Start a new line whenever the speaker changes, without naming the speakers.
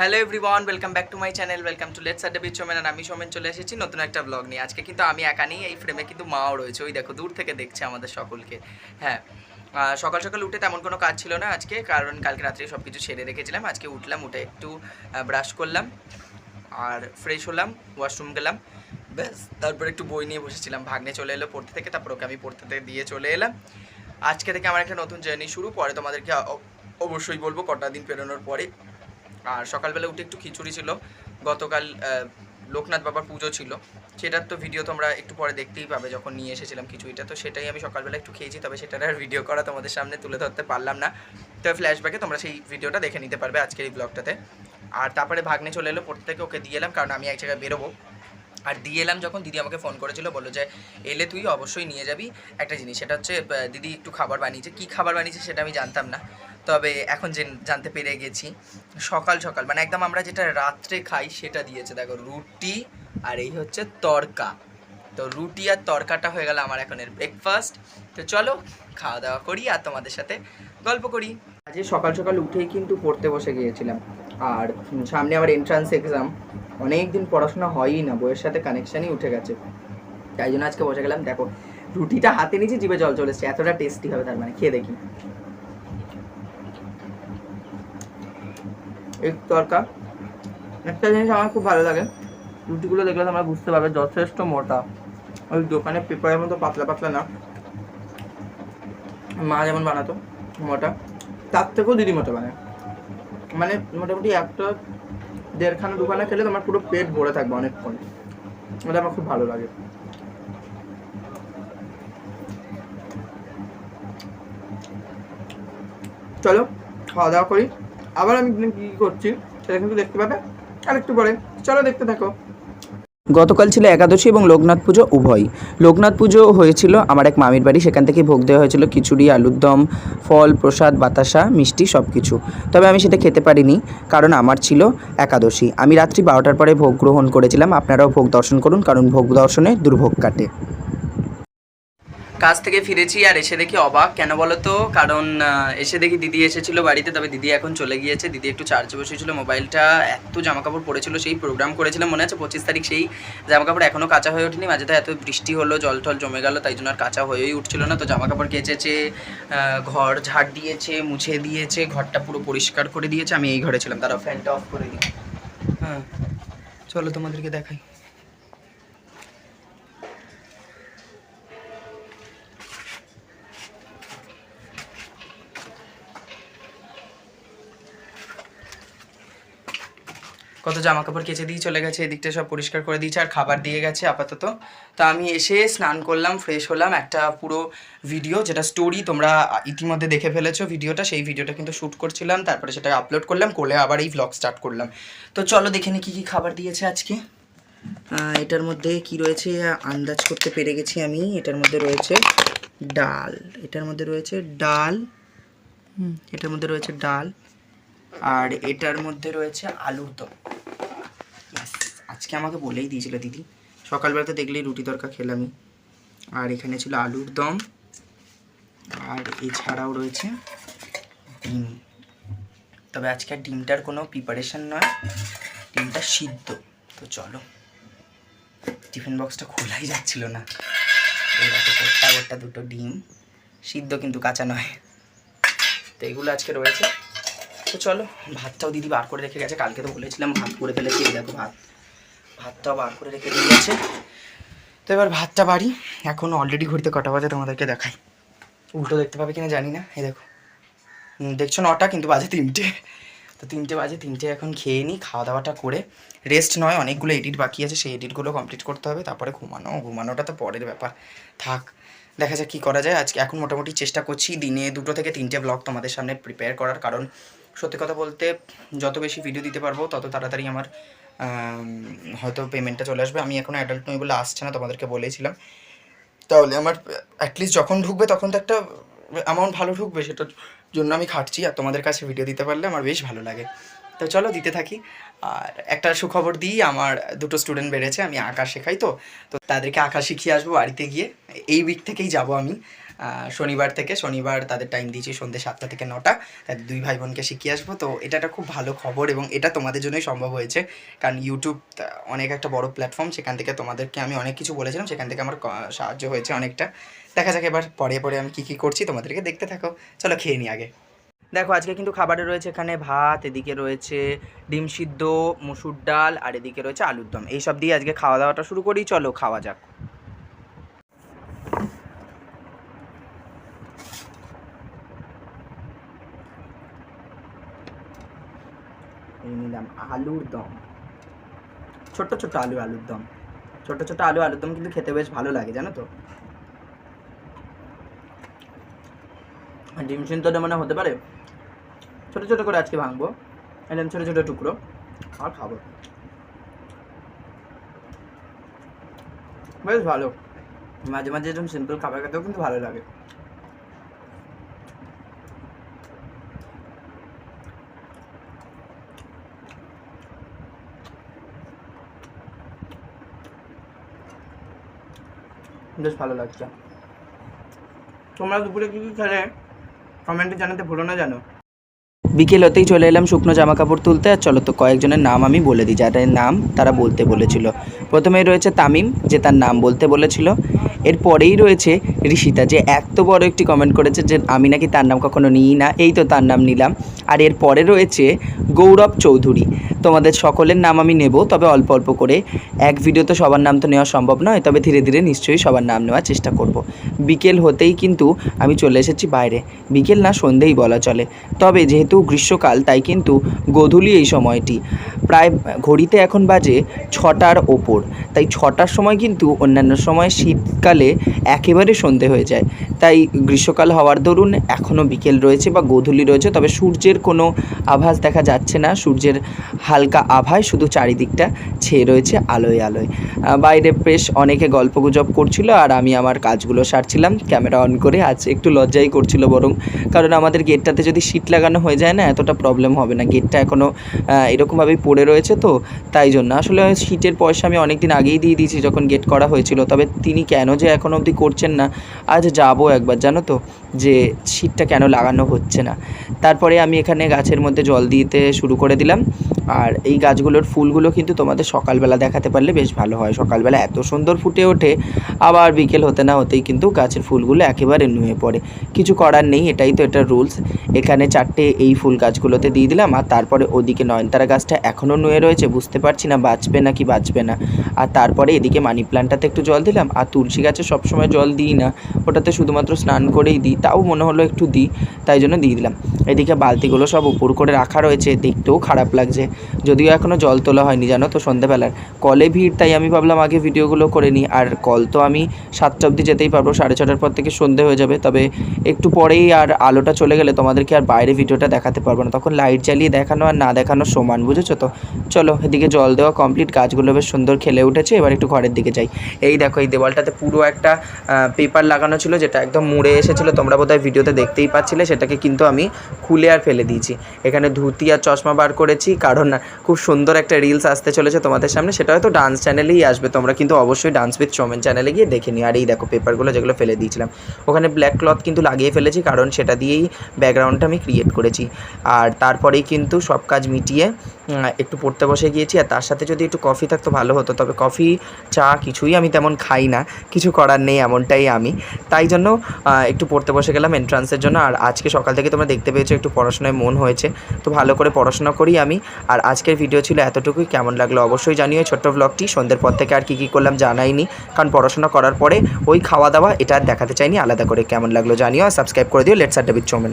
Hello everyone welcome back to my channel welcome to let's Adda beach Somen আর আমি সোমেন চলে এসেছি নতুন একটা ব্লগ নিয়ে। আজকে কিন্তু আমি একা নেই, এই ফ্রেমে কিন্তু মাও রয়েছে। ওই দেখো, দূর থেকে দেখছে আমাদের সকলকে। হ্যাঁ সকাল সকাল উঠে তেমন কোনো কাজ ছিল না আজকে, কারণ কালকে রাত্রে সব কিছু সেরে রেখেছিলাম। আজকে উঠলাম, উঠে একটু ব্রাশ করলাম, আর ফ্রেশ হলাম ওয়াশরুম গেলাম। ব্যাস, তারপর একটু বই নিয়ে বসেছিলাম। ভাগ্নে চলে এলো পড়তে থেকে, তারপর ওকে আমি পড়তে থেকে দিয়ে চলে এলাম। আজকে থেকে আমার একটা নতুন জার্নি শুরু। পরে তোমাদেরকে অবশ্যই বলব, কটা দিন পেরোনোর পরে আর সকালবেলা উঠে একটু খিচুড়ি ছিল। গতকাল লোকনাথ বাবার পুজো ছিল। সেটার তো ভিডিও তোমরা একটু পরে দেখতেই পাবে যখন নিয়ে এসেছিলাম খিচুড়িটা। তো সেটাই আমি সকালবেলা একটু খেয়েছি, তবে সেটার আর ভিডিও করা তোমাদের সামনে তুলে ধরতে পারলাম না। তবে ফ্ল্যাশব্যাকে তোমরা সেই ভিডিওটা দেখে নিতে পারবে আজকের এই ব্লগটাতে আর তারপরে ভাগ্নে চলে এলো প্রত্যেকে ওকে দিয়ে এলাম, কারণ আমি এক জায়গায় বেরোবো। আর দিয়ে এলাম যখন দিদি আমাকে ফোন করেছিল, বলল যে, এলে তুই অবশ্যই নিয়ে যাবি একটা জিনিস, সেটা হচ্ছে দিদি একটু খাবার বানিয়েছে। কী খাবার বানিয়েছে সেটা আমি জানতাম না। তবে এখন যে জানতে পেরে গেছি, সকাল সকাল মানে একদম আমরা যেটা রাত্রে খাই সেটা দিয়েছে, দেখো রুটি আর এই হচ্ছে তরকা। তো রুটি আর তরকাটা হয়ে গেল আমার এখনের ব্রেকফাস্ট তো চলো খাওয়া দাওয়া করি আর তোমাদের সাথে গল্প করি। আজকে সকাল সকাল উঠেই কিন্তু পড়তে বসে গিয়েছিলাম। আর সামনে আমার এন্ট্রান্স এক্সাম অনেক দিন পড়াশোনা হয়ই না, বইয়ের সাথে কানেকশানই উঠে গেছে। তাই জন্য আজকে বসে গেলাম। দেখো, রুটিটা হাতে নিয়েছি জিভে জল চলে এসছে, এতটা টেস্টি হবে তার মানে খেয়ে দেখি। এই তরকা একটা জিনিস আমার খুব ভালো লাগে, রুটিগুলো দেখলে তোমরা বুঝতে পারবে, যথেষ্ট মোটা। ওই দোকানে পেপারের মতো পাতলা পাতলা না। মা যেমন বানাতো, মোটা। তার থেকেও দিদি মোটা বানায়। মানে মোটামুটি একটা দেড়খানা, দুখানা খেলে তোমার পুরো পেট ভরে থাকবে অনেকক্ষণ। ওটা আমার খুব ভালো লাগে। চলো, খাওয়া দাওয়া করি। আবার আমি কি করছি, সেটা কিন্তু দেখতে পাবে। আর একটু পরে। চলো দেখতে থাকো।
গতকাল ছিল একাদশী এবং লোকনাথ পুজো উভয় লোকনাথ পুজো হয়েছিল আমার এক মামির বাড়ি, সেখান থেকে ভোগ দেওয়া হয়েছিল খিচুড়ি, আলুর দম, ফল, প্রসাদ, বাতাসা, মিষ্টি সব কিছু তবে আমি সেটা খেতে পারিনি, কারণ আমার ছিল একাদশী। আমি রাত্রি বারোটার পরে ভোগ গ্রহণ করেছিলাম, আপনারাও ভোগ দর্শন করুন, কারণ ভোগ দর্শনে দুর্ভোগ কাটে।
কাজ থেকে ফিরেছি আর এসে দেখি অবাক। কেন বলো তো কারণ এসে দেখি দিদি এসেছিল বাড়িতে, তবে দিদি এখন চলে গিয়েছে। দিদি একটু চার্জে বসেছিল, মোবাইলটা এত জামা কাপড় পরেছিল, সেই প্রোগ্রাম করেছিলাম মনে আছে, পঁচিশ তারিখ সেই জামা কাপড় এখনও কাঁচা হয়ে ওঠেনি। মাঝে তো এত বৃষ্টি হলো, জল টল জমে গেল, তাই জন্য আর কাঁচা হয়েই উঠছিল না। তো জামা কাপড় কেচেছে ঘর ঝাড় দিয়েছে, মুছে দিয়েছে, ঘরটা পুরো পরিষ্কার করে দিয়েছে। আমি এই ঘরে ছিলাম তারা ফ্যানটা অফ করে দিই। হ্যাঁ চলো তোমাদেরকে দেখাই। কত জামা কাপড় কেচে দিয়ে চলে গেছে, এদিকটা সব পরিষ্কার করে দিয়েছে, আর খাবার দিয়ে গেছে আপাতত। তো আমি এসে স্নান করলাম ফ্রেশ হলাম, একটা পুরো ভিডিও যেটা স্টোরি তোমরা ইতিমধ্যে দেখে ফেলেছো ভিডিওটা সেই ভিডিওটা কিন্তু শ্যুট করছিলাম, তারপরে সেটা আপলোড করলাম করলে আবার এই ভ্লগ স্টার্ট করলাম। তো চলো দেখে নি কী কী খাবার দিয়েছে আজকে। এটার মধ্যে কি রয়েছে, আন্দাজ করতে পেরে গেছি আমি, এটার মধ্যে রয়েছে ডাল, এটার মধ্যে রয়েছে ডাল এটার মধ্যে রয়েছে ডাল, আর এটার মধ্যে রয়েছে আলুর দম। আজকে আমাকে বলেই দিয়েছিল দিদি। সকালবেলাতে দেখলেই রুটি তরকা খেলামই। আর এখানে ছিল আলুর দম। আর এছাড়াও রয়েছে ডিম। তবে আজকে আর ডিমটার কোনো প্রিপারেশন নয়, ডিমটা সিদ্ধ। তো চলো টিফিন বক্সটা খোলাই যাচ্ছিল না। এই দেখো, গোটা দুটো ডিম। সিদ্ধ কিন্তু কাঁচা নয়। তো এগুলো আজকে রয়েছে। তো চলো, ভাতটাও দিদি বার করে রেখে গেছে। কালকে তো বলেছিলাম ভাত করে ফেলেছি। দেখো ভাত। ভাতটাও বার করে রেখে দিয়ে গেছে তো এবার ভাতটা বাড়ি। এখন অলরেডি ঘুরতে কটা বাজে তোমাদেরকে দেখাই। উল্টো দেখতে পাবে কিনা জানি না। এই দেখো। দেখছ নটা কিন্তু বাজে তিনটে। তো তিনটে বাজে তিনটে এখন খেয়ে নিই খাওয়া দাওয়াটা করে। রেস্ট নয় অনেকগুলো এডিট বাকি আছে। সেই এডিটগুলো কমপ্লিট করতে হবে তারপরে ঘুমানো। ঘুমানোটা তো পরের ব্যাপার। থাক দেখা যাক কী করা যায়। আজকে এখন মোটামুটি চেষ্টা করছি দিনে দুটো থেকে তিনটে ব্লগ তোমাদের সামনে প্রিপেয়ার করার। কারণ সত্যি কথা বলতে যত বেশি ভিডিও দিতে পারব তত তাড়াতাড়ি আমার আম, হয়তো পেমেন্টটা চলে আসবে। আমি এখন অ্যাডাল্ট নই বলে আসছে না, তোমাদেরকে বলেছিলাম। তাহলে আমার অ্যাটলিস্ট যখন ঢুকবে তখন তো একটা অ্যামাউন্ট ভালো ঢুকবে, সেটার জন্য আমি খাটছি। আর তোমাদের কাছে ভিডিও দিতে পারলে আমার বেশ ভালো লাগে। তো চলো দিতে থাকি। আর একটা সুখবর দিই, আমার দুটো স্টুডেন্ট বেড়েছে, আমি আঁকা শেখাই তো। তো তাদেরকে আঁকা শিখিয়ে আসব বাড়িতে গিয়ে। এই উইক থেকেই যাব আমি। শনিবার থেকে, শনিবার তাদের টাইম দিয়েছি সন্ধ্যে সাতটা থেকে নটা। তাদের দুই ভাই বোনকে শিখিয়ে আসব। তো এটা একটা খুব ভালো খবর এবং এটা তোমাদের জন্যই সম্ভব হয়েছে। কারণ ইউটিউব অনেক একটা বড় প্ল্যাটফর্ম সেখান থেকে তোমাদেরকে আমি অনেক কিছু বলেছিলাম, সেখান থেকে আমার সাহায্য হয়েছে অনেকটা। দেখা যাক এবার পরে পরে আমি কী কী করছি, তোমাদেরকে দেখতে থাকো। চলো খেয়ে নিই আগে। দেখো, আজকে কিন্তু খাবারে রয়েছে এখানে ভাত, এদিকে রয়েছে ডিম সিদ্ধ, মুসুর ডাল, আর এদিকে রয়েছে আলুর দম। এইসব দিয়ে আজকে খাওয়া দাওয়াটা শুরু করি, চলো খাওয়া যাক। নিলাম আলুর দম। ছোট্ট ছোট্ট আলু, আলুর দম। ছোট্ট ছোট্ট আলু, আলুর দম কিন্তু খেতে বেশ ভালো লাগে, জানো তো? ডিম সিদ্ধটা মানে হতে পারে? ছোটো ছোটো করে আজকে ভাঙবো। একদম ছোটো ছোটো টুকরো। আর খাব বেশ ভালো। মাঝে মাঝে এরকম সিম্পল খাবার খেতেও কিন্তু ভালো লাগে। বেশ ভালো লাগছে। তোমরা দুপুরে কী কী খেলে? কমেন্টে জানাতে ভুলো না জানো বিকেল হতেই চলে এলাম শুকনো জামা কাপড় তুলতে। আর চলো তো কয়েকজনের নাম আমি বলে দিই, যাদের নাম তারা বলতে বলেছিল। প্রথমেই রয়েছে তামিম, যে তার নাম বলতে বলেছিল। এরপরেই রয়েছে ঋষিতা, যে এত বড় একটি কমেন্ট করেছে যে আমি নাকি তার নাম কখনো নিই না, এই তো তার নাম নিলাম। আর এরপরে রয়েছে গৌরব চৌধুরী। তোমাদের সকলের নাম আমি নেব, তবে অল্প অল্প করে। এক ভিডিওতে সবার নাম তো নেওয়া সম্ভব নয়, তবে ধীরে ধীরে নিশ্চয়ই সবার নাম নেওয়ার চেষ্টা করব। বিকেল হতেই কিন্তু আমি চলে এসেছি বাইরে। বিকেল না সন্ধেই বলা চলে। তবে যেহেতু গ্রীষ্মকাল, তাই কিন্তু গোধূলি এই সময়টি। প্রায় ঘড়িতে এখন বাজে ছটার ওপর। তাই ছটার সময় কিন্তু অন্যান্য সময় শীতকালে একেবারে সন্ধে হয়ে যায়। তাই গ্রীষ্মকাল হওয়ার দরুন এখনও বিকেল রয়েছে বা গোধূলি রয়েছে, তবে সূর্যের কোনো আভাস দেখা যাচ্ছে না। সূর্যের হালকা আভায় শুধু চারিদিকটা ছেয়ে রয়েছে আলোয় আলোয়। বাইরে বেশ অনেকে গল্পগুজব করছিল আর আমি আমার কাজগুলো সারছিলাম, ক্যামেরা অন করে আজ একটু লজ্জাই করছিল বরং। কারণ আমাদের গেটটাতে যদি সিট লাগানো হয়ে যায় না, এতটা প্রবলেম হবে না। গেটটা এখনও এরকমভাবেই পড়ে রয়েছে তো, তাই জন্য। আসলে সিটের পয়সা আমি অনেক দিন আগেই দিয়ে দিয়েছি যখন গেট করা হয়েছিল, তবে তিনি কেন যে এখন অবধি করছেন না, আজ যাব একবার, জানো তো, যে সিটটা কেন লাগানো হচ্ছে না। তারপরে আমি এখানে গাছের মধ্যে জল দিতে শুরু করে দিলাম। আর এই গাছগুলোর ফুলগুলো কিন্তু তোমাদের সকালবেলা দেখাতে পারলে বেশ ভালো হয়। সকালবেলা এত সুন্দর ফুটে ওঠে, আবার বিকেল হতে না হতেই কিন্তু গাছের ফুলগুলো একেবারে নুয়ে পড়ে। কিছু করার নেই, এটাই তো এটা রুলস এখানে চারটে এই ফুল গাছগুলোতে দিয়ে দিলাম, আর তারপরে ওদিকে নয়নতারা গাছটা এখনও নুয়ে রয়েছে, বুঝতে পারছি না বাঁচবে না কি বাঁচবে না। আর তারপরে এদিকে মানি প্ল্যান্টটাতে একটু জল দিলাম, আর তুলসী গাছে সবসময় জল দিই না। ওটাতে শুধুমাত্র স্নান করেই দিই, তাও মনে হলো একটু দিই, তাই জন্য দিয়ে দিলাম। এদিকে বালতিগুলো সব উপর করে রাখা রয়েছে, দেখতেও খারাপ লাগছে। যদিও এখনও জল তোলা হয়নি, জানো তো সন্ধ্যেবেলার কলে ভিড়, তাই আমি ভাবলাম আগে ভিডিওগুলো করে নিই। আর কল তো আমি সাতটা অবধি যেতেই পারব, সাড়ে ছটার পর থেকে সন্ধে হয়ে যাবে। তবে একটু পরেই আর আলোটা চলে গেলে তোমাদেরকে আর বাইরে ভিডিওটা দেখাতে পারব না। তখন লাইট জ্বালিয়ে দেখানো আর না দেখানো সমান, বুঝেছ তো? চলো, এদিকে জল দেওয়া কমপ্লিট গাছগুলো বেশ সুন্দর খেলে উঠেছে। এবার একটু ঘরের দিকে যাই। এই দেখো, এই দেওয়ালটাতে পুরো একটা পেপার লাগানো ছিল, যেটা একদম মুড়ে এসেছিল। তোমরা বোধহয় ভিডিওতে দেখতেই পাচ্ছিলে, সেটাকে কিন্তু আমি খুলে আর ফেলে দিয়েছি। এখানে ধুতি আর চশমা বার করেছি কারণ খুব সুন্দর একটা রিলস আসতে চলেছে তোমাদের সামনে। সেটা হয়তো ডান্স চ্যানেলেই আসবে। তোমরা কিন্তু অবশ্যই ডান্স উইথ চোমেন চ্যানেলে গিয়ে দেখে নিও। আর এই দেখো পেপারগুলো যেগুলো ফেলে দিয়েছিলাম। ওখানে ব্ল্যাক ক্লথ কিন্তু লাগিয়ে ফেলেছি, কারণ সেটা দিয়েই ব্যাকগ্রাউন্ডটা আমি ক্রিয়েট করেছি। আর তারপরেই কিন্তু সব কাজ মিটিয়ে একটু পড়তে বসে গিয়েছি। আর তার সাথে যদি একটু কফি থাকতো ভালো হতো। তবে কফি চা কিছুই আমি তেমন খাই না। কিছু করার নেই এমনটাই আমি। তাই জন্য একটু পড়তে বসে গেলাম এন্ট্রান্সের জন্য। আর আজকে সকাল থেকে তোমরা দেখতে পেয়েছ, একটু পড়াশোনায় মন হয়েছে। তো ভালো করে পড়াশোনা করি আমি। আর আজকের ভিডিও ছিল এতটুকুই। কেমন লাগল অবশ্যই জানিও। ছোট্ট ব্লগটি সন্ধ্যের পর থেকে আর কী কী করলাম জানাইনি। কারণ পড়াশোনা করার পরে ওই খাওয়া দাওয়া এটা আর দেখাতে চাইনি। আলাদা করে কেমন লাগল জানিও। আর সাবস্ক্রাইব করে দিও লেটস আড্ডা বিথ চোমেন